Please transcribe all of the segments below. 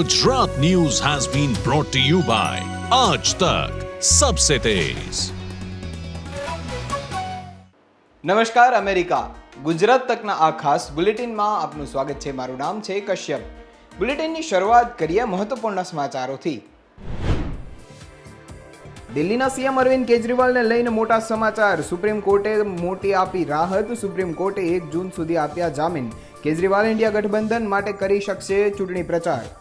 Gujarat news has been brought to you by Aaj Tak Sabse Tez. નમસ્કાર, America. Gujarat તકના આ ખાસ બુલેટિનમાં આપનું સ્વાગત છે. મારું નામ છે કશ્યપ. બુલેટિનની શરૂઆત કરીએ મહત્વપૂર્ણ સમાચારોથી. દિલ્હીના સીએમ અરવિંદ કેજરીવાલને લઈને મોટા સમાચાર. સુપ્રીમ કોર્ટે મોટી આપી રાહત. સુપ્રીમ કોર્ટે એક જૂન સુધી આપ્યા જામીન. કેજરીવાલ ઇન્ડિયા ગઠબંધન માટે કરી શકશે ચૂંટણી પ્રચાર.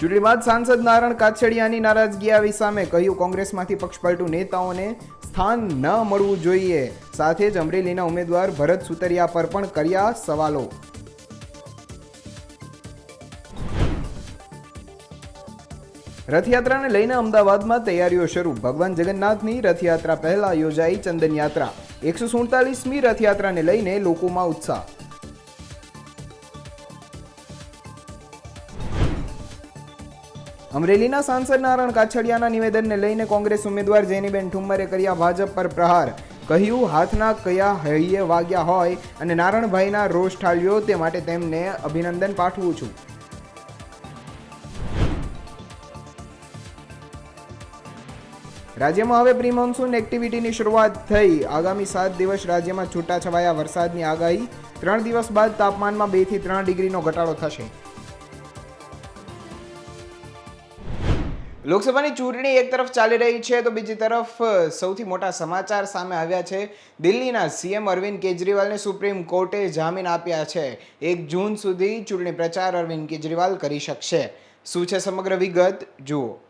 ચૂંટણી બાદ સાંસદ નારણ કાછડિયાની નારાજગી આવી સામે કહ્યું, કોંગ્રેસમાંથી પક્ષપલટુ નેતાઓને સ્થાન ન મળવું જોઈએ. સાથે જ અમરેલીના ઉમેદવાર ભરત સુતરિયા પર પણ કર્યા સવાલો. રથયાત્રાને લઈને અમદાવાદમાં તૈયારીઓ શરૂ. ભગવાન જગન્નાથની રથયાત્રા પહેલા યોજાઈ ચંદન યાત્રા એકસો સુડતાલીસમી રથયાત્રાને લઈને લોકોમાં ઉત્સાહ. અમરેલીના સાંસદ નારાયણ કાછડિયાના નિવેદનને લઈને કોંગ્રેસ ઉમેદવાર જેનીબેન ઠુમ્મરે કર્યા ભાજપ પર પ્રહાર. કહ્યું, હાથના કયા હૈયે વાગ્યા હોય અને નારણભાઈના રોષ ઠાલ્યો તે માટે તેમને અભિનંદન પાઠવું છું. રાજ્યમાં હવે પ્રી મોન્સૂન એક્ટિવિટીની શરૂઆત થઈ. આગામી સાત દિવસ રાજ્યમાં છૂટાછવાયા વરસાદની આગાહી. ત્રણ દિવસ બાદ તાપમાનમાં બેથી ત્રણ ડિગ્રીનો ઘટાડો થશે. લોકસભાની ચૂંટણી એક તરફ ચાલી રહી છે, તો બીજી તરફ સૌથી મોટા સમાચાર સામે આવ્યા છે. દિલ્હીના સીએમ અરવિંદ કેજરીવાલને સુપ્રીમ કોર્ટે જામીન આપ્યા છે. એક જૂન સુધી ચૂંટણી પ્રચાર અરવિંદ કેજરીવાલ કરી શકશે. શું છે સમગ્ર વિગત? જુઓ.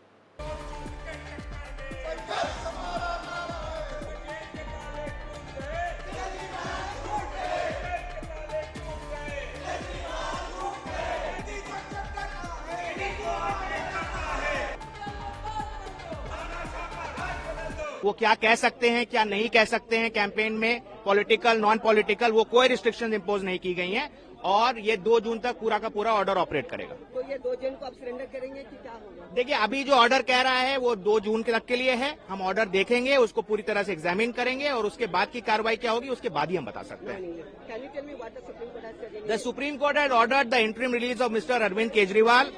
क्या कह सकते हैं क्या नहीं कह सकते हैं कैंपेन में पॉलिटिकल नॉन पॉलिटिकल वो कोई रिस्ट्रिक्शन इम्पोज नहीं की गई हैं और ये दो जून तक पूरा का पूरा ऑर्डर ऑपरेट करेगा। तो ये दो जून को आप सरेंडर करेंगे कि क्या होगा? देखिए अभी जो ऑर्डर कह रहा है वो दो जून तक के लिए है। हम ऑर्डर देखेंगे उसको पूरी तरह से एग्जामिन करेंगे और उसके बाद की कार्रवाई क्या होगी उसके बाद ही हम बता सकते हैं। The supreme court has order the Supreme release of mister Arvind Kejriwal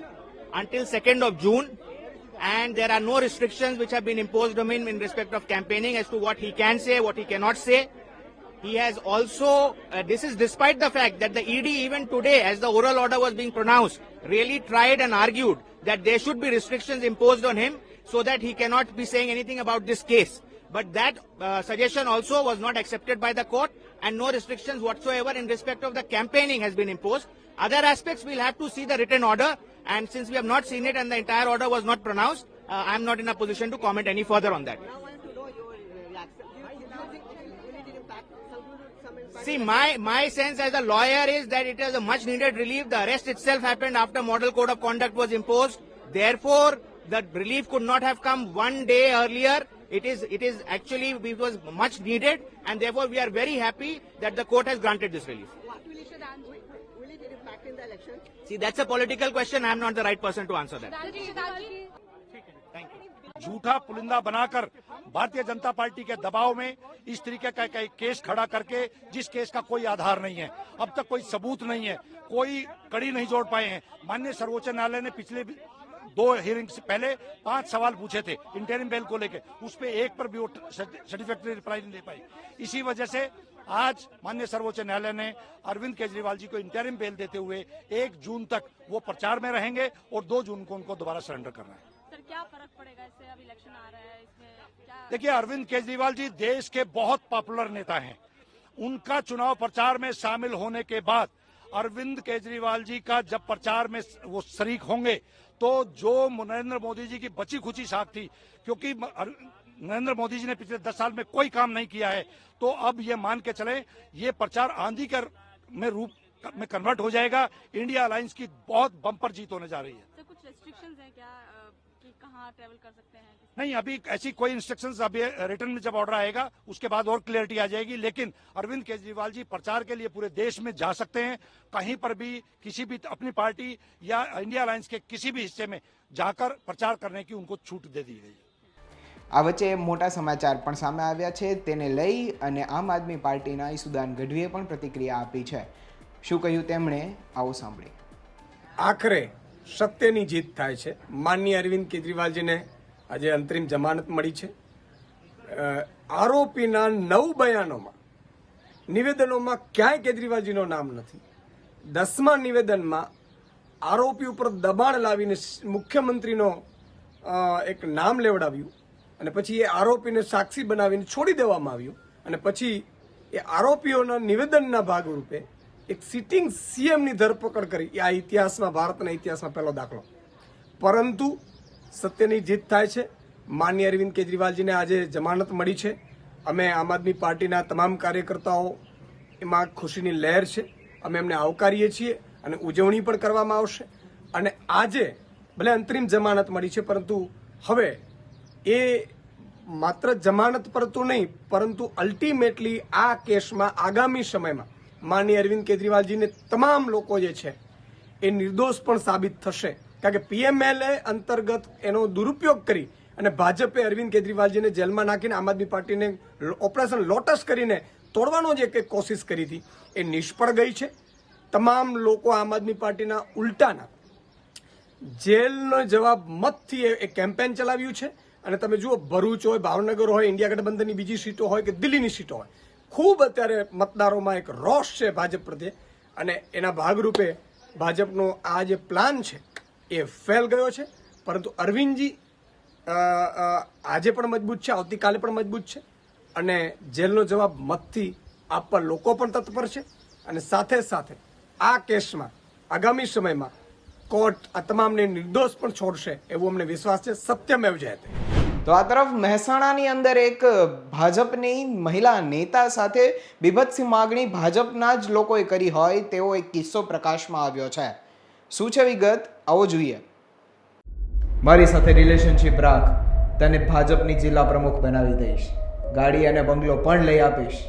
until of of Arvind and there are no restrictions which have been imposed on him in respect of campaigning as to what he can say, what he cannot say. He has also, uh, this is despite the fact that the ED even today as the oral order was being pronounced really tried and argued that there should be restrictions imposed on him so that he cannot be saying anything about this case. But that uh, suggestion also was not accepted by the court and no restrictions whatsoever in respect of the campaigning has been imposed. Other aspects we'll have to see the written order and since we have not seen it and the entire order was not pronounced, uh, I'm not in a position to comment any further on that. Now I want to know your reaction. Do you, do you think will it impact some some impact? See, my, my sense as a lawyer is that it is a much needed relief. The arrest itself happened after model code of conduct was imposed. Therefore, the relief could not have come one day earlier. It is, it is actually, it was much needed and therefore we are very happy that the court has granted this relief. What will it will, will it impact in the election? See, that's a political question. I am not the right person to answer that. झूठा पुलिंदा बनाकर Bharatiya Janata party के दबाव में इस तरीके का एक case खड़ा करके जिस केस का कोई आधार नहीं है अब तक कोई सबूत नहीं है कोई कड़ी नहीं जोड़ पाए हैं। माननीय सर्वोच्च न्यायालय ने पिछले दो हियरिंग से पहले पाँच सवाल पूछे थे इंटरिम बेल को लेकर उस पर एक पर भी वो सर्टिफिकेटरी रिप्लाई नहीं दे पाई। इसी वजह से आज माननीय सर्वोच्च न्यायालय ने अरविंद केजरीवाल जी को इंटरिम बेल देते हुए एक जून तक वो प्रचार में रहेंगे और दो जून को उनको दोबारा सरेंडर करना है। सर क्या फ़र्क पड़ेगा? इससे अब इलेक्शन आ रहा है इसमें क्या देखिए अरविंद केजरीवाल जी देश के बहुत पॉपुलर नेता हैं। उनका चुनाव प्रचार में शामिल होने के बाद अरविंद केजरीवाल जी का जब प्रचार में वो शरीक होंगे तो जो नरेंद्र मोदी जी की बची खुची साख थी क्योंकि नरेंद्र मोदी जी ने पिछले दस साल में कोई काम नहीं किया है। तो अब ये मान के चले ये प्रचार आंधी कर में रूप में कन्वर्ट हो जाएगा। इंडिया अलायंस की बहुत बम्पर जीत होने जा रही है। सर कुछ रेस्ट्रिक्शंस हैं क्या कि कहाँ ट्रेवल कर सकते हैं? नहीं अभी ऐसी कोई इंस्ट्रक्शंस अभी रिटर्न में जब ऑर्डर आएगा उसके बाद और क्लियरिटी आ जाएगी। लेकिन अरविंद केजरीवाल जी प्रचार के लिए पूरे देश में जा सकते हैं। कहीं पर भी किसी भी अपनी पार्टी या इंडिया अलायंस के किसी भी हिस्से में जाकर प्रचार करने की उनको छूट दे दी गई है। આ વચ્ચે મોટા સમાચાર પણ સામે આવ્યા છે. તેને લઈ અને આમ આદમી પાર્ટીના ઈસુદાન ગઢવીએ પણ પ્રતિક્રિયા આપી છે. શું કહ્યું તેમણે? આવો સાંભળી આખરે સત્યની જીત થાય છે. માનનીય અરવિંદ કેજરીવાલજીને આજે અંતરિમ જમાનત મળી છે. આરોપીના નવ બયાનોમાં નિવેદનોમાં ક્યાંય કેજરીવાલજીનું નામ નથી. દસમા નિવેદનમાં આરોપી ઉપર દબાણ લાવીને મુખ્યમંત્રીનો એક નામ લેવડાવ્યું. અને પછી એ આરોપીને સાક્ષી બનાવીને છોડી દેવામાં આવ્યું. અને પછી એ આરોપીઓના નિવેદનના ભાગરૂપે એક સિટિંગ સીએમની ધરપકડ કરી. આ ઇતિહાસમાં, ભારતના ઇતિહાસમાં પહેલો દાખલો. પરંતુ સત્યની જીત થાય છે. માન્ય અરવિંદ કેજરીવાલજીને આજે જમાનત મળી છે. અમે આમ આદમી પાર્ટીના તમામ કાર્યકર્તાઓ એમાં ખુશીની લહેર છે. અમે એમને આવકારીએ છીએ અને ઉજવણી પણ કરવામાં આવશે. અને આજે ભલે અંતરિમ જમાનત મળી છે, પરંતુ હવે એ માત્ર જમાનત પર તો નહીં, પરંતુ અલ્ટિમેટલી આ કેસમાં આગામી સમયમાં માની અરવિંદ કેજરીવાલજીને તમામ લોકો જે છે, એ નિર્દોષ પણ સાબિત થશે. કારણ કે પીએમએલએ અંતર્ગત એનો દુરુપયોગ કરી અને ભાજપે અરવિંદ કેજરીવાલજીને જેલમાં નાખીને આમ આદમી પાર્ટીને ઓપરેશન લોટસ કરીને તોડવાનો જે કંઈક કોશિશ કરી હતી, એ નિષ્ફળ ગઈ છે. તમામ લોકો આમ આદમી પાર્ટીના ઉલટાના જેલનો જવાબ મતથી એ- કેમ્પેન ચલાવ્યું છે. અને તમે જુઓ, ભરૂચ હોય, ભાવનગર હોય, ઇન્ડિયા ગઠબંધનની બીજી સીટો હોય કે દિલ્હીની સીટો હોય, ખૂબ અત્યારે મતદારોમાં એક રોષ છે ભાજપ પ્રત્યે. અને એના ભાગરૂપે ભાજપનો આ જે પ્લાન છે, એ ફેલ ગયો છે. પરંતુ અરવિંદજી આજે પણ મજબૂત છે, આવતીકાલે પણ મજબૂત છે. અને જેલનો જવાબ મતથી આપવા લોકો પણ તત્પર છે. અને સાથે સાથે આ કેસમાં આગામી સમયમાં કોર્ટ આ તમામને નિર્દોષ પણ છોડશે એવો અમને વિશ્વાસ છે. સત્યમેવ જયતે તો આ તરફ મહેસાણાની અંદર એક ભાજપની મહિલા નેતા સાથે બિભત્સિંહ માગણી ભાજપના જ લોકોએ કરી હોય તેવો એક કિસ્સો પ્રકાશમાં આવ્યો છે. શું છે વિગત? આવો જોઈએ. મારી સાથે રિલેશનશિપ રાખ. તને ભાજપની જિલ્લા પ્રમુખ બનાવી દઈશ. ગાડી અને બંગલો પણ લઈ આપીશ.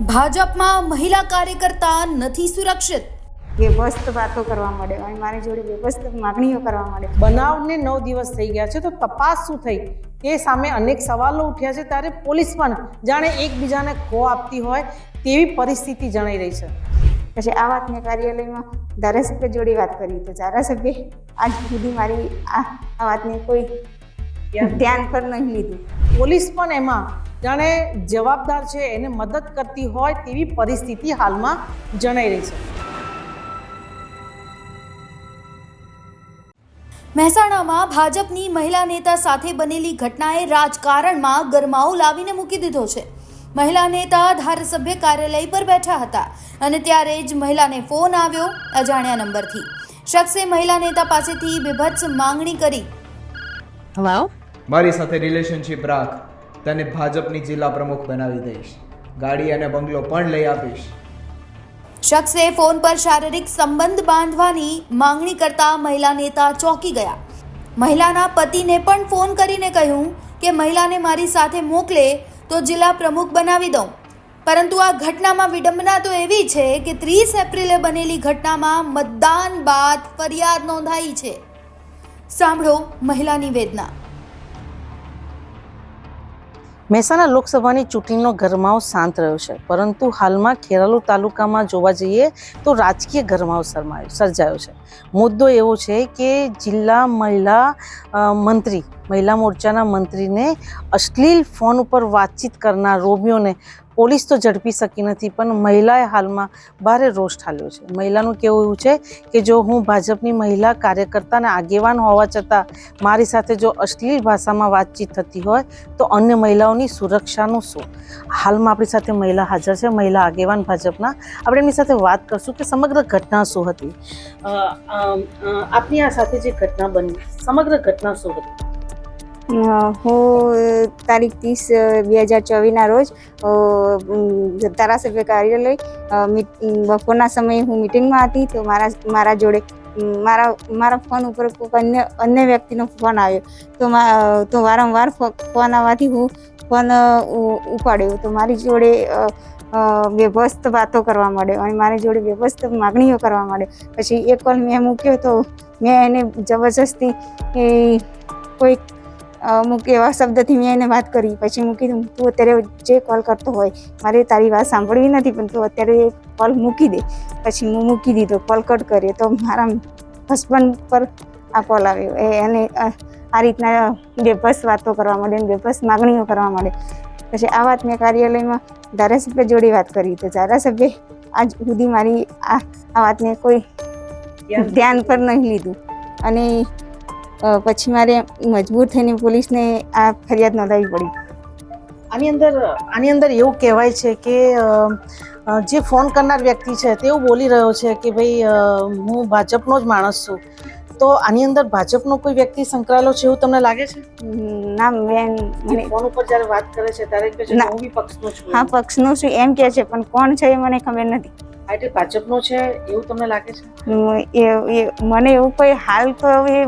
ભાજપમાં મહિલા કાર્યકર્તા નથી સુરક્ષિત. બેબસ્ત વાતો કરવા માંડે અને મારી જોડે બેબસ્ત માગણીઓ કરવા માંડે બનાવને નવ દિવસ થઈ ગયા છે તો તપાસ શું થઈ? તે સામે અનેક સવાલો ઉઠ્યા છે ત્યારે પોલીસ પણ જાણે એકબીજાને ખો આપતી હોય તેવી પરિસ્થિતિ જણાઈ રહી છે. પછી આ વાતને કાર્યાલયમાં ધારાસભ્ય જોડે વાત કરી તો ધારાસભ્ય આજ સુધી મારી આ આ વાતને કોઈ ધ્યાન પર નહીં લીધું. પોલીસ પણ એમાં જાણે જવાબદાર છે એને મદદ કરતી હોય તેવી પરિસ્થિતિ હાલમાં જણાઈ રહી છે. મહેસાણામાં ભાજપની મહિલા નેતા સાથે બનેલી ઘટનાએ રાજકારણમાં ગરમાવો લાવીને મૂકી દીધો છે. મહિલા નેતા ધારાસભ્ય કાર્યાલય પર બેઠા હતા અને ત્યારે જ મહિલાને ફોન આવ્યો અજાણ્યા નંબરથી. શખ્સે મહિલા નેતા પાસેથી બેભત્સ માંગણી કરી. હલો મારી સાથે રિલેશનશિપ રાખ. તને ભાજપની જિલ્લા પ્રમુખ બનાવી દઈશ. ગાડી અને બંગલો પણ લઈ આપીશ. શખ્સે ફોન પર શારીરિક સંબંધ બાંધવાની માંગણી કરતા મહિલા નેતા ચોંકી ગયા. મહિલાના પતિને પણ ફોન કરીને કહ્યું કે મહિલાને મારી સાથે મોકલે તો જિલ્લા પ્રમુખ બનાવી દઉં. પરંતુ આ ઘટનામાં વિડંબના તો એવી છે કે ત્રીસ એપ્રિલે બનેલી ઘટનામાં મતદાન બાદ ફરિયાદ નોંધાઈ છે. સાંભળો મહિલાની વેદના. મહેસાણા લોકસભાની ચૂંટણીનો ગરમાવો શાંત રહ્યો છે. પરંતુ હાલમાં ખેરાલુ તાલુકામાં જોવા જઈએ તો રાજકીય ગરમાવો સરમાયો સર્જાયો છે. મુદ્દો એવો છે કે જિલ્લા મહિલા મંત્રી, મહિલા મોરચાના મંત્રીને અશ્લીલ ફોન ઉપર વાતચીત કરનાર રોમિયોને પોલીસ તો ઝડપી શકી નથી, પણ મહિલાએ હાલમાં ભારે રોષ ઠાલ્યો છે. મહિલાનું કેવું એવું છે કે જો હું ભાજપની મહિલા કાર્યકર્તાને આગેવાન હોવા છતાં મારી સાથે જો અશ્લીલ ભાષામાં વાતચીત થતી હોય, તો અન્ય મહિલાઓની સુરક્ષાનું શું? હાલમાં આપણી સાથે મહિલા હાજર છે, મહિલા આગેવાન ભાજપના. આપણે એમની સાથે વાત કરશું કે સમગ્ર ઘટના શું હતી? આપની આ સાથે જે ઘટના બની, સમગ્ર ઘટના શું હતી? હું તારીખ ત્રીસ બે હજાર ચોવીસના રોજ ધારાસભ્ય કાર્યાલય બપોરના સમયે હું મિટિંગમાં હતી તો મારા મારા જોડે મારા મારા ફોન ઉપર અન્ય અન્ય વ્યક્તિનો ફોન આવ્યો. તો તો વારંવાર ફોન આવવાથી હું ફોન ઉપાડ્યો. તો મારી જોડે અ, વાતો કરવા માંડ્યો અને મારી જોડે વ્યવસ્થ માગણીઓ કરવા માંડ્યો. પછી એક કોલ મેં મૂક્યો તો મેં એને જબરજસ્તી કોઈક અમુક એવા શબ્દથી મેં એને વાત કરી. પછી મૂકી કીધું, તું અત્યારે જે કોલ કરતો હોય, મારે તારી વાત સાંભળવી નથી, પણ તું અત્યારે કોલ મૂકી દે. પછી હું મૂકી દીધો કોલ કટ કર્યો. તો મારા હસબન્ડ પર આ કોલ આવ્યો. એ અને આ રીતના બેભસ વાતો કરવા માંડે બેભસ માગણીઓ કરવા માંડે. પછી આ વાત મેં કાર્યાલયમાં ધારાસભ્ય જોડે વાત કરી. તો ધારાસભ્ય આજ સુધી મારી આ આ વાતને કોઈ ધ્યાન પર નહીં લીધું. અને પછી મારે મજબૂર થઈને પોલીસને આ ફરિયાદ નોંધાવી પડી. આની અંદર આની અંદર એવું કહેવાય છે કે જે ફોન કરનાર વ્યક્તિ છે તે એવું બોલી રહ્યો છે કે ભાઈ હું ભાજપનો જ માણસ છું. તો આની અંદર ભાજપનો કોઈ વ્યક્તિ સંકળાયેલો છે એવું તમને લાગે છે? ના મને ફોન ઉપર જ્યારે વાત કરે છે ત્યારે. હું બી પક્ષનો છું. હા પક્ષનું છું એમ કહે છે પણ કોણ છે એ મને ખબર નથી. એટલે ભાજપનો છે એવું તમને લાગે છે? એ એ- મને એવું કોઈ હાલ તો હવે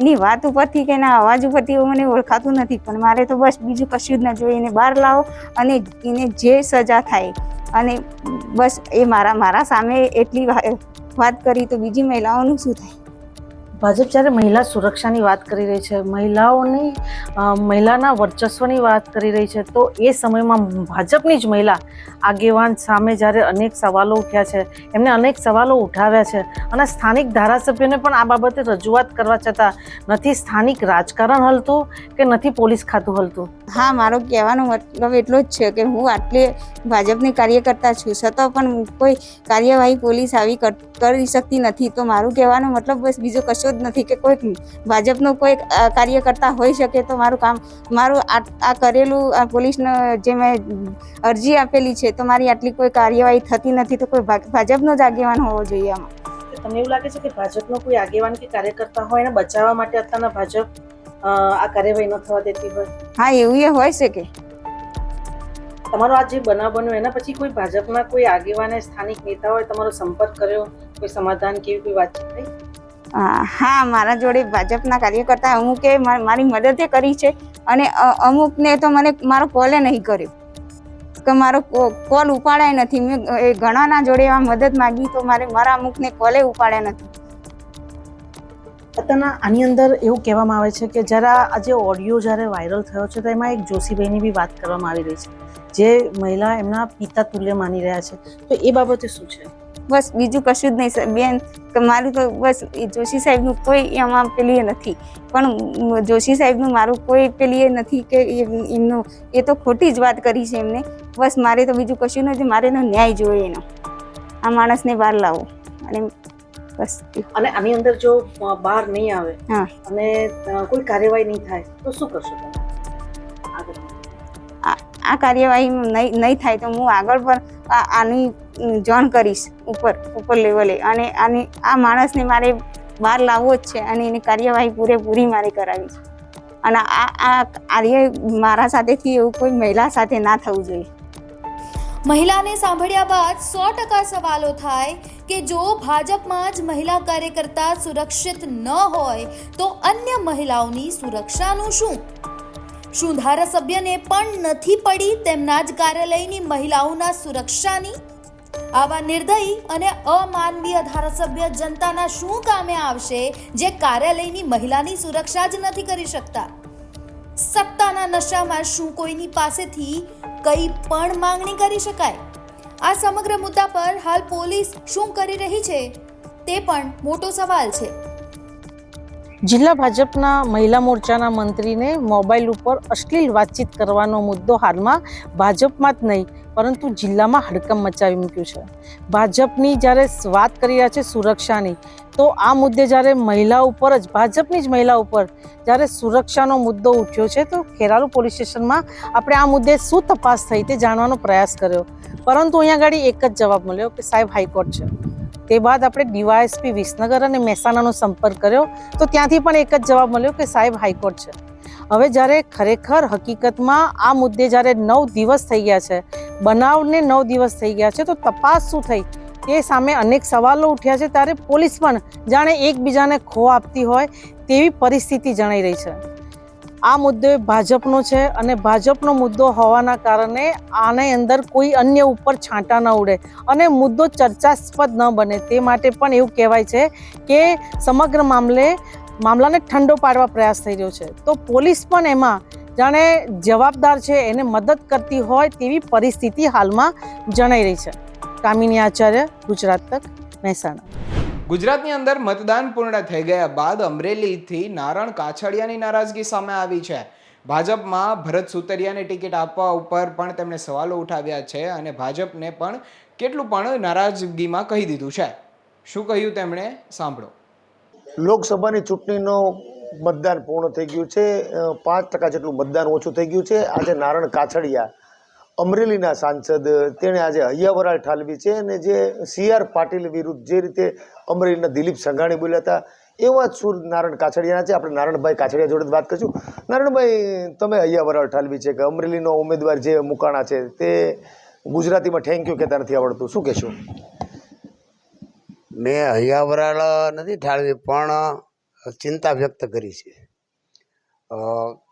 એની વાત ઉપરથી કે એના અવાજ ઉપરથી એવું મને ઓળખાતું નથી, પણ મારે તો બસ બીજું કશું જ ન જોઈએ, એને બહાર લાવો અને એને જે સજા થાય અને બસ એ મારા મારા સામે એટલી વાત કરી તો બીજી મહિલાઓનું શું થાય? ભાજપ જ્યારે મહિલા સુરક્ષાની વાત કરી રહી છે, મહિલાઓની મહિલાના વર્ચસ્વની વાત કરી રહી છે, તો એ સમયમાં ભાજપની જ મહિલા આગેવાન સામે જ્યારે અનેક સવાલો ઉઠ્યા છે, એમને અનેક સવાલો ઉઠાવ્યા છે અને સ્થાનિક ધારાસભ્યોને પણ આ બાબતે રજૂઆત કરવા છતાં નથી સ્થાનિક રાજકારણ હલતું કે નથી પોલીસ ખાતું હલતું? હા, મારો કહેવાનો મતલબ એટલો જ છે કે હું આટલી ભાજપની કાર્યકર્તા છું, છતાં પણ કોઈ કાર્યવાહી પોલીસ આવી કરી શકતી નથી. તો મારું કહેવાનો મતલબ બસ બીજો કશો જ નથી કે કોઈક ભાજપનો કોઈ કાર્યકર્તા હોઈ શકે તો મારું કામ મારું આ કરેલું આ પોલીસનો જે મેં અરજી આપેલી છે તો મારી આટલી કોઈ કાર્યવાહી થતી નથી તો કોઈ ભાજપનો જ આગેવાન હોવો જોઈએ આમાં. તમને એવું લાગે છે કે ભાજપનો કોઈ આગેવાન કે કાર્યકર્તા હોય એને બચાવવા માટે અત્યારના ભાજપ આ કાર્યવાહી ન થવા દેતી હોય? હા એવું એ હોય શકે. તમારો આ જે બનાવ બન્યો એના પછી કોઈ ભાજપના કોઈ આગેવાને સ્થાનિક નેતાઓએ તમારો સંપર્ક કર્યો? કોઈ સમાધાન કેવી કોઈ વાતચીત થઈ? હા, મારા જોડે ભાજપના કાર્યકર્તા અમુકે મારી મદદે કરી છે અને અમુકને તો મને મારો કોલે નહીં કર્યો. કે મારો કોલ ઉપાડાય નથી. મેં એ ઘણાના જોડે આ મદદ માગી તો મારે, મારા અમુકને કોલે ઉપાડ્યા નથી. અત્યારના આની અંદર એવું કહેવામાં આવે છે કે જ્યારે આજે ઓડિયો જ્યારે વાયરલ થયો છે તો એમાં એક જોશીભાઈની બી વાત કરવામાં આવી રહી છે. જે મહિલા એમના પિતા તુલ્ય માની રહ્યા છે. તો એ બાબતે શું છે? બસ બીજું કશું જ નહીં બેન મારું તો બસ એ જોશી સાહેબનું કોઈ એમાં પેલી નથી. પણ જોશી સાહેબનું મારું કોઈ પેલી એ નથી કે એ- એમનું એ તો ખોટી જ વાત કરી છે એમને. બસ મારે તો બીજું કશું નથી મારે એનો ન્યાય જોઈએ એનો. આ માણસને બહાર લાવો. અને બસ અને આની અંદર જો બહાર નહીં આવે હા. અને કોઈ કાર્યવાહી નહીં થાય તો શું કરશો તમે? આ કાર્યવાહી નહીં નહીં થાય તો હું આગળ પર આની જાણ કરીશ ઉપર ઉપર લેવલે. અને આની, આ માણસને મારે બહાર લાવવો જ છે અને એની કાર્યવાહી પૂરેપૂરી મારે કરાવી છે. અને આ આ કાર્ય મારા સાથેથી એવું કોઈ મહિલા સાથે ના થવું જોઈએ. મહિલાને સાંભળ્યા બાદ સો ટકા સવાલો થાય કે જો ભાજપમાં જ મહિલા કાર્યકર્તા સુરક્ષિત ન હોય તો અન્ય મહિલાઓની સુરક્ષાનું શું? શું ધારાસભ્યને પણ નથી પડી તેમના જ કાર્યાલયની મહિલાઓના સુરક્ષાની? આવા નિર્દયી અને અમાનવીય ધારાસભ્ય જનતાના શું કામે આવશે જે કાર્યાલયની મહિલાની સુરક્ષા જ નથી કરી શકતા? સત્તાના નશામાં શું કોઈની પાસેથી કંઈ પણ માંગણી કરી શકાય? આ સમગ્ર મુદ્દા પર હાલ પોલીસ શું કરી રહી છે તે પણ મોટો સવાલ છે. જિલ્લા ભાજપના મહિલા મોરચાના મંત્રીને મોબાઈલ ઉપર અશ્લીલ વાતચીત કરવાનો મુદ્દો હાલમાં ભાજપમાં જ નહીં, પરંતુ જિલ્લામાં હડકંપ મચાવી મૂક્યું છે. ભાજપની જ્યારે વાત કરી રહ્યા છે સુરક્ષાની, તો આ મુદ્દે જ્યારે મહિલા ઉપર જ, ભાજપની જ મહિલા ઉપર જ્યારે સુરક્ષાનો મુદ્દો ઉઠ્યો છે, તો ખેરાલુ પોલીસ સ્ટેશનમાં આપણે આ મુદ્દે શું તપાસ થઈ તે જાણવાનો પ્રયાસ કર્યો. પરંતુ અહીંયા આગળ એક જ જવાબ મળ્યો કે સાહેબ હાઈકોર્ટ છે. તે બાદ આપણે ડીવાયએસપી વિસનગર અને મહેસાણાનો સંપર્ક કર્યો, તો ત્યાંથી પણ એક જ જવાબ મળ્યો કે સાહેબ, હાઈકોર્ટ છે. હવે જ્યારે ખરેખર હકીકતમાં આ મુદ્દે જ્યારે નવ દિવસ થઈ ગયા છે, બનાવને નવ દિવસ થઈ ગયા છે, તો તપાસ શું થઈ? તે સામે અનેક સવાલો ઉઠ્યા છે, ત્યારે પોલીસ પણ જાણે એકબીજાને ખો આપતી હોય તેવી પરિસ્થિતિ જણાઈ રહી છે. આ મુદ્દો ભાજપનો છે અને ભાજપનો મુદ્દો હોવાના કારણે આની અંદર કોઈ અન્ય ઉપર છાંટા ન ઉડે. અને મુદ્દો ચર્ચાસ્પદ ન બને. તે માટે પણ એવું કહેવાય છે કે સમગ્ર મામલે, મામલાને ઠંડો પાડવા પ્રયાસ થઈ રહ્યો છે. તો પોલીસ પણ એમાં જાણે જવાબદાર છે, એને મદદ કરતી હોય તેવી પરિસ્થિતિ હાલમાં જણાઈ રહી છે. કામિની આચાર્ય, ગુજરાત તક, મહેસાણા. ગુજરાતની અંદર મતદાન પૂર્ણ થઈ ગયા બાદ અમરેલીથી નારણ કાછડિયાની નારાજગી સામે આવી છે. ભાજપમાં ભરત સુતરિયાને ટિકિટ આપવા ઉપર પણ તેમણે સવાલો ઉઠાવ્યા છે અને ભાજપને પણ કેટલું પણ નારાજગીમાં કહી દીધું છે. શું કહ્યું તેમણે? સાંભળો. લોકસભાની ચૂંટણીનો મતદાન પૂર્ણ થઈ ગયું છે. પાંચ ટકા જેટલું મતદાન ઓછું થઈ ગયું છે. આજે નારણ કાછડિયા અમરેલીના સાંસદ, તેણે આજે હૈયાવરાળ ઠાલવી છે અને જે સી આર પાટીલ વિરુદ્ધ જે રીતે અમરેલીના દિલીપ સંઘાણી બોલ્યા હતા એવા જ સુર નારણ કાછડિયાના છે? આપણે નારણભાઈ કાછડિયા જોડે વાત કરીશું. નારણભાઈ તમે હૈયાવરાળ ઠાલવી છે કે અમરેલીનો ઉમેદવાર જે મુકાણા છે, તે ગુજરાતીમાં થેન્ક યુ કહેતા નથી આવડતું. શું કહેશો? મેં હૈયાવરાળ નથી ઠાળવી પણ ચિંતા વ્યક્ત કરી છે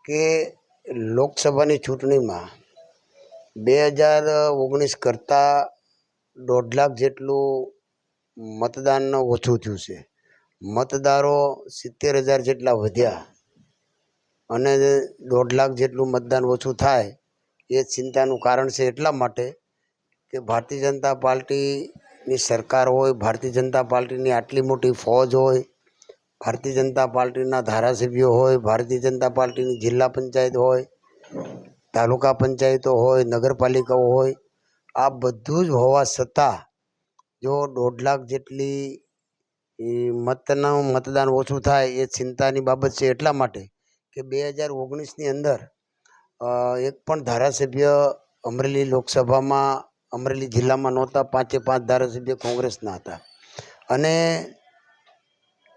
કે લોકસભાની ચૂંટણીમાં બે હજાર ઓગણીસ કરતાં દોઢ લાખ જેટલું મતદાન ઓછું થયું છે. મતદારો સિત્તેર હજાર જેટલા વધ્યા અને દોઢ લાખ જેટલું મતદાન ઓછું થાય એ ચિંતાનું કારણ છે એટલા માટે કે ભારતીય જનતા પાર્ટીની સરકાર હોય, ભારતીય જનતા પાર્ટીની આટલી મોટી ફોજ હોય, ભારતીય જનતા પાર્ટીના ધારાસભ્યો હોય, ભારતીય જનતા પાર્ટીની જિલ્લા પંચાયત હોય તાલુકા પંચાયતો હોય, નગરપાલિકાઓ હોય, આ બધું જ હોવા છતાં જો દોઢ લાખ જેટલી મતનું મતદાન ઓછું થાય એ ચિંતાની બાબત છે એટલા માટે કે બે હજાર ઓગણીસની અંદર એક પણ ધારાસભ્ય અમરેલી લોકસભામાં, અમરેલી જિલ્લામાં નહોતા, પાંચે પાંચ ધારાસભ્ય કોંગ્રેસના હતા. અને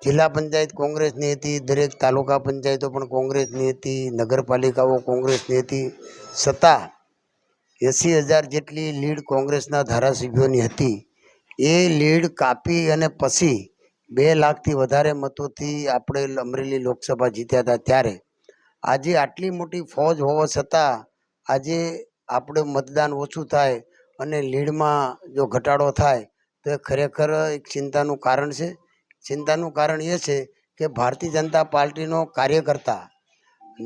જિલ્લા પંચાયત કોંગ્રેસની હતી, દરેક તાલુકા પંચાયતો પણ કોંગ્રેસની હતી, નગરપાલિકાઓ કોંગ્રેસની હતી. છતાં એંસી હજાર જેટલી લીડ કોંગ્રેસના ધારાસભ્યોની હતી. એ લીડ કાપી અને પછી બે લાખથી વધારે મતોથી આપણે અમરેલી લોકસભા જીત્યા હતા ત્યારે. આજે આટલી મોટી ફોજ હોવા છતાં આજે આપણે મતદાન ઓછું થાય અને લીડમાં જો ઘટાડો થાય તો એ ખરેખર એક ચિંતાનું કારણ છે. ચિંતાનું કારણ એ છે કે ભારતીય જનતા પાર્ટીનો કાર્યકર્તા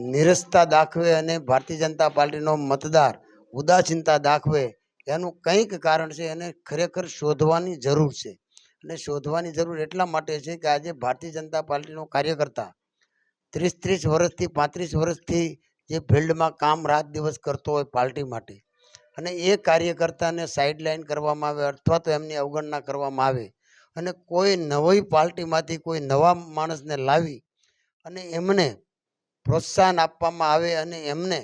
નિરસતા દાખવે અને ભારતીય જનતા પાર્ટીનો મતદાર ઉદાસીનતા દાખવે એનું કંઈક કારણ છે એને ખરેખર શોધવાની જરૂર છે. અને શોધવાની જરૂર એટલા માટે છે કે આજે ભારતીય જનતા પાર્ટીનો કાર્યકર્તા ત્રીસ ત્રીસ વર્ષથી પાંત્રીસ વર્ષથી જે ફિલ્ડમાં કામ રાત દિવસ કરતો હોય પાર્ટી માટે અને એ કાર્યકર્તાને સાઇડલાઇન કરવામાં આવે અથવા તો એમની અવગણના કરવામાં આવે અને કોઈ નવી પાર્ટીમાંથી કોઈ નવા માણસને લાવી અને એમને પ્રોત્સાહન આપવામાં આવે અને એમને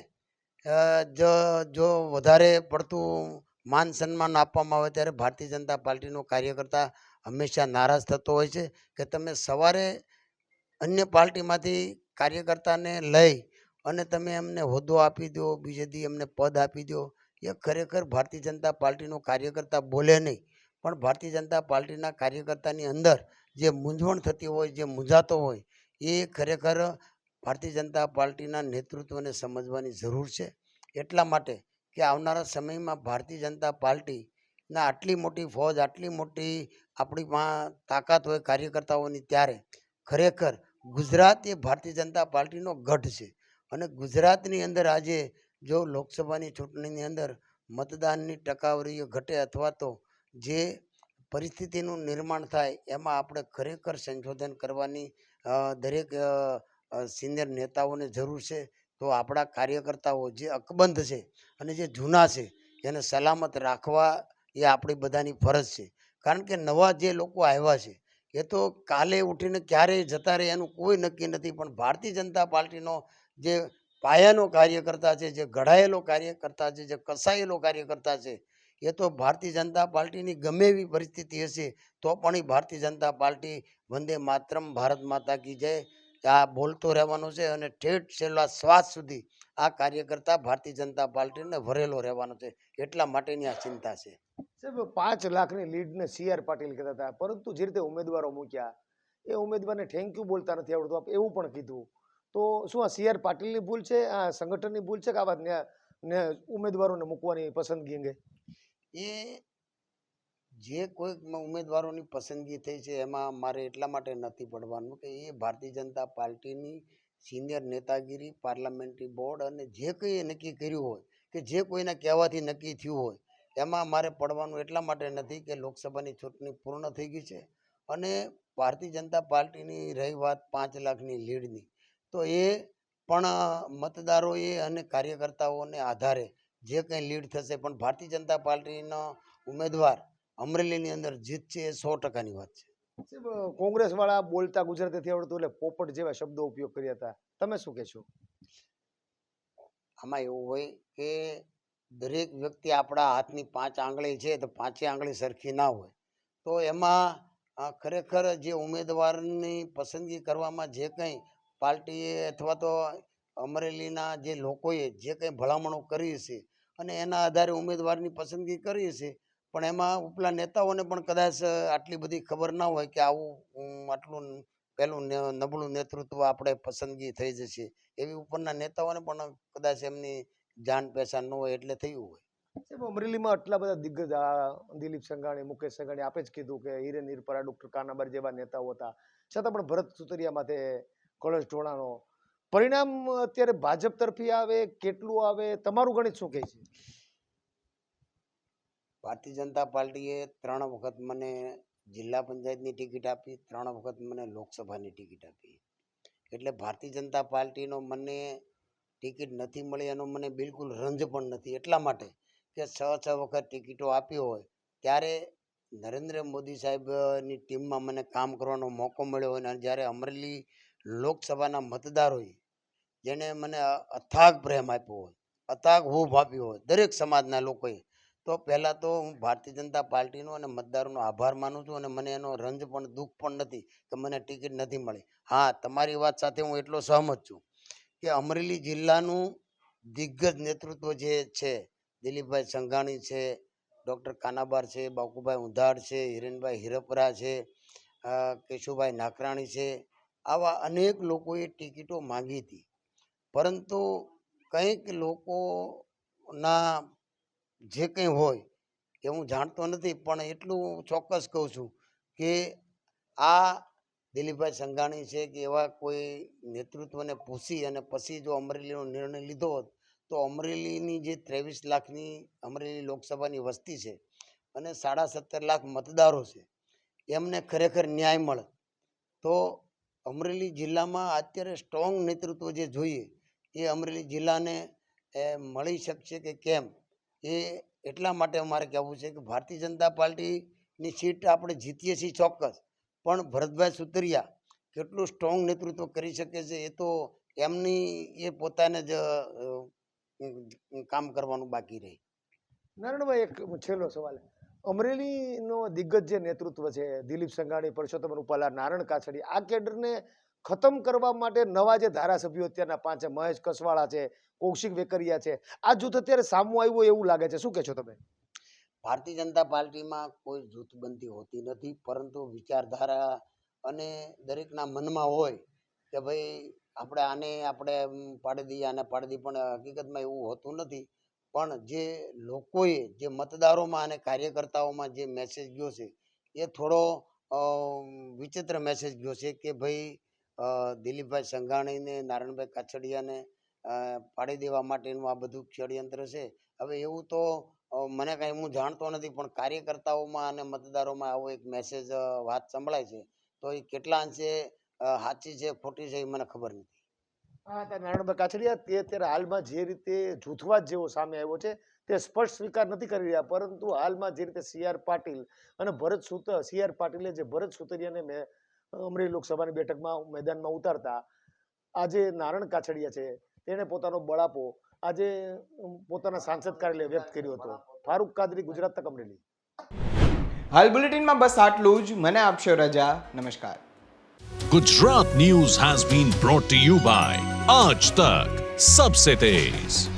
જો જો વધારે પડતું માન સન્માન આપવામાં આવે ત્યારે ભારતીય જનતા પાર્ટીનો કાર્યકર્તા હંમેશા નારાજ થતો હોય છે કે તમે સવારે અન્ય પાર્ટીમાંથી કાર્યકર્તાને લઈ અને તમે એમને હોદ્દો આપી દો બીજે દી એમને પદ આપી દો, એ ખરેખર ભારતીય જનતા પાર્ટીનો કાર્યકર્તા બોલે નહીં. પણ ભારતીય જનતા પાર્ટીના કાર્યકર્તાની અંદર જે મૂંઝવણ થતી હોય, જે મૂંઝાતો હોય, એ ખરેખર ભારતીય જનતા પાર્ટીના નેતૃત્વને સમજવાની જરૂર છે. એટલા માટે કે આવનારા સમયમાં ભારતીય જનતા પાર્ટીના આટલી મોટી ફોજ, આટલી મોટી આપણી તાકાત હોય કાર્યકર્તાઓની ત્યારે ખરેખર ગુજરાત એ ભારતીય જનતા પાર્ટીનો ગઢ છે. અને ગુજરાતની અંદર આજે જો લોકસભાની ચૂંટણીની અંદર મતદાનની ટકાવારી ઘટે અથવા તો જે પરિસ્થિતિનું નિર્માણ થાય, એમાં આપણે ખરેખર સંશોધન કરવાની દરેક સિનિયર નેતાઓને જરૂર છે. તો આપણા કાર્યકર્તાઓ જે અકબંધ છે અને જે જૂના છે, એને સલામત રાખવા એ આપણી બધાની ફરજ છે. કારણ કે નવા જે લોકો આવ્યા છે, એ તો કાલે ઉઠીને ક્યારે જતા રહે એનું કોઈ નક્કી નથી. પણ ભારતીય જનતા પાર્ટીનો જે પાયાનો કાર્યકર્તા છે, જે ઘડાયેલો કાર્યકર્તા છે, જે કસાયેલો કાર્યકર્તા છે એ તો ભારતીય જનતા પાર્ટીની ગમે એવી પરિસ્થિતિ હશે, તો પણ એ ભારતીય જનતા પાર્ટી વંદે માતરમ, ભારત માતા કી જય, આ બોલતો રહેવાનો છે અને ઠેઠ છેલ્લા શ્વાસ સુધી આ કાર્યકર્તા ભારતીય જનતા પાર્ટીને ભરેલો રહેવાનો છે. એટલા માટેની આ ચિંતા છે. સાહેબ, પાંચ લાખની લીડને સી આર પાટીલ કહેતા હતા, પરંતુ જે રીતે ઉમેદવારો મૂક્યા, એ ઉમેદવારને થેન્ક યુ બોલતા નથી આવડતું, આપ એવું પણ કીધું. તો શું આ સી આર પાટીલની ભૂલ છે, આ સંગઠનની ભૂલ છે કે આ વાત ઉમેદવારોને મૂકવાની પસંદગી અંગે? એ જે કોઈ ઉમેદવારોની પસંદગી થઈ છે, એમાં મારે એટલા માટે નથી પડવાનું કે એ ભારતીય જનતા પાર્ટીની સિનિયર નેતાગીરી, પાર્લામેન્ટરી બોર્ડ અને જે કંઈ નક્કી કર્યું હોય કે જે કોઈના કહેવાથી નક્કી થયું હોય, એમાં મારે પડવાનું એટલા માટે નથી કે લોકસભાની ચૂંટણી પૂર્ણ થઈ ગઈ છે અને ભારતીય જનતા પાર્ટીની રહી વાત પાંચ લાખની લીડની. તો એ પણ મતદારોએ અને કાર્યકર્તાઓને આધારે જે કંઈ લીડ થશે પણ ભારતીય જનતા પાર્ટીનો ઉમેદવાર અમરેલીની અંદર જીતશે એ સો ટકાની વાત છે. કોંગ્રેસ વાળા બોલતા ગુજરાતીથી આવડતું એટલે પોપટ જેવા શબ્દો ઉપયોગ કર્યા હતા. તમે શું કહેશો? આમાં એવું હોય કે દરેક વ્યક્તિ આપણા હાથની પાંચ આંગળી છે તો પાંચે આંગળી સરખી ના હોય. તો એમાં ખરેખર જે ઉમેદવારની પસંદગી કરવામાં જે કંઈ પાર્ટીએ અથવા તો અમરેલીના જે લોકોએ જે કંઈ ભલામણો કરી છે અને એના આધારે ઉમેદવારની પસંદગી કરીએ છીએ. પણ એમાં ઉપલા નેતાઓને પણ કદાચ આટલી બધી ખબર ના હોય કે આવું આટલું પહેલું નબળું નેતૃત્વ આપણે પસંદગી થઈ જશે. એવી ઉપરના નેતાઓને પણ કદાચ એમની જાણ પહેચાન ન હોય એટલે થયું હોય. અમરેલીમાં આટલા બધા દિગ્ગજ દિલીપ સંઘાણી, મુકેશ સંઘાણી આપે જ કીધું કે હિરેન હિરપરા ડોક્ટર કાનાબર જેવા નેતાઓ હતા. છતાં પણ ભરત સુતરિયા માથે કળશ ઢોળાનો પરિણામ અત્યારે ભાજપ તરફી આવે, કેટલું આવે, તમારું ગણિત શું કહે છે? ભારતીય જનતા પાર્ટીએ ત્રણ વખત મને જિલ્લા પંચાયતની ટિકિટ આપી, ત્રણ વખત મને લોકસભાની ટિકિટ આપી. એટલે ભારતીય જનતા પાર્ટીનો મને ટિકિટ નથી મળી એનો મને બિલકુલ રંજ પણ નથી. એટલા માટે કે છ છ વખત ટિકિટો આપી હોય, ત્યારે નરેન્દ્ર મોદી સાહેબની ટીમમાં મને કામ કરવાનો મોકો મળ્યો અને જ્યારે અમરેલી લોકસભાના મતદારોએ જેણે મને અથાગ પ્રેમ આપ્યો હોય, અથાગ હૂફ આપ્યો હોય, દરેક સમાજના લોકોએ. તો પહેલાં તો હું ભારતીય જનતા પાર્ટીનો અને મતદારોનો આભાર માનું છું અને મને એનો રંજ પણ, દુઃખ પણ નથી કે મને ટિકિટ નથી મળી. હા, તમારી વાત સાથે હું એટલો સહમત છું કે અમરેલી જિલ્લાનું દિગ્ગજ નેતૃત્વ જે છે, દિલીપભાઈ સંઘાણી છે, ડૉક્ટર કાનાબાર છે, બાકુભાઈ ઉંધાડ છે, હિરેનભાઈ હિરપરા છે કેશુભાઈ નાકરાણી છે, આવા અનેક લોકોએ ટિકિટો માંગી હતી. પરંતુ કંઈક લોકોના જે કંઈ હોય એ હું જાણતો નથી, પણ એટલું ચોક્કસ કહું છું કે આ દિલીપભાઈ સંઘાણી છે કે એવા કોઈ નેતૃત્વને પૂછી અને પછી જો અમરેલીનો નિર્ણય લીધો હોત, તો અમરેલીની જે ત્રેવીસ લાખની અમરેલી લોકસભાની વસ્તી છે અને સાડા સત્તર લાખ મતદારો છે, એમને ખરેખર ન્યાય મળે. તો અમરેલી જિલ્લામાં અત્યારે સ્ટ્રોંગ નેતૃત્વ જે જોઈએ એ અમરેલી જિલ્લાને મળી શકશે કે કેમ? એ એટલા માટે અમારે કહેવું છે કે ભારતીય જનતા પાર્ટીની સીટ આપણે જીતીએ છીએ ચોક્કસ. પણ ભરતભાઈ સુતરિયા કેટલું સ્ટ્રોંગ નેતૃત્વ કરી શકે છે એ તો એમની એ પોતાને જ કામ કરવાનું બાકી રહે. નારાયણભાઈ, એક છેલ્લો સવાલ. અમરેલીનો દિગ્ગજ જે નેતૃત્વ છે, દિલીપ સંઘાણી, પરસોત્તમ રૂપાલા નારણ કાછડી આ કેડરને ખતમ કરવા માટે નવા જે ધારાસભ્યો અત્યારના પાંચ છે, મહેશ કસવાળા છે, કૌશિક વેકરિયા છે, આ જૂથ અત્યારે સામું આવ્યું એવું લાગે છે. શું કહેશો તમે? ભારતીય જનતા પાર્ટીમાં કોઈ જૂથબંધી હોતી નથી, પરંતુ વિચારધારા અને દરેકના મનમાં હોય કે ભાઈ આપણે આને આપણે પાડી દઈએ, આને પાડી દઈએ, પણ હકીકતમાં એવું હોતું નથી. પણ જે લોકોએ જે મતદારોમાં અને કાર્યકર્તાઓમાં જે મેસેજ ગયો છે, એ થોડો વિચિત્ર મેસેજ ગયો છે કે ભાઈ દિલીપભાઈ સંઘાણીને નારાયણભાઈ કાછડિયાને પાડી દેવા માટેનું આ બધું ષડયંત્ર છે. હવે એવું તો મને કાંઈ હું જાણતો નથી, પણ કાર્યકર્તાઓમાં અને મતદારોમાં આવો એક મેસેજ વાત સંભળાય છે. તો એ કેટલા અંશે સાચી છે, ખોટી છે એ મને ખબર નથી. હા નારાયણભાઈ કાછડિયા તે અત્યારે હાલમાં જે રીતે જૂથવાદ જેવો સામે આવ્યો છે, તે સ્પષ્ટ સ્વીકાર નથી કરી રહ્યા. પરંતુ હાલમાં જે રીતે સી આર પાટીલ અને ભરત સુત, સી આર પાટીલે જે ભરત સુતરિયાને અમરેલી લોકસભાની બેઠકમાં મેદાનમાં ઉતારતા આજે નારણ કાછડિયા છે તેણે પોતાનો બળાપો આજે પોતાના સાંસદ કાર્યાલય વ્યક્ત કર્યો હતો. ફારૂક કાદરી ગુજરાત તક અમરેલી. હાલ બુલેટિનમાં બસ આટલું જ. મને આપશો રજા. નમસ્કાર. Gujarat news has been brought to you by Aaj Tak Sabse Tez.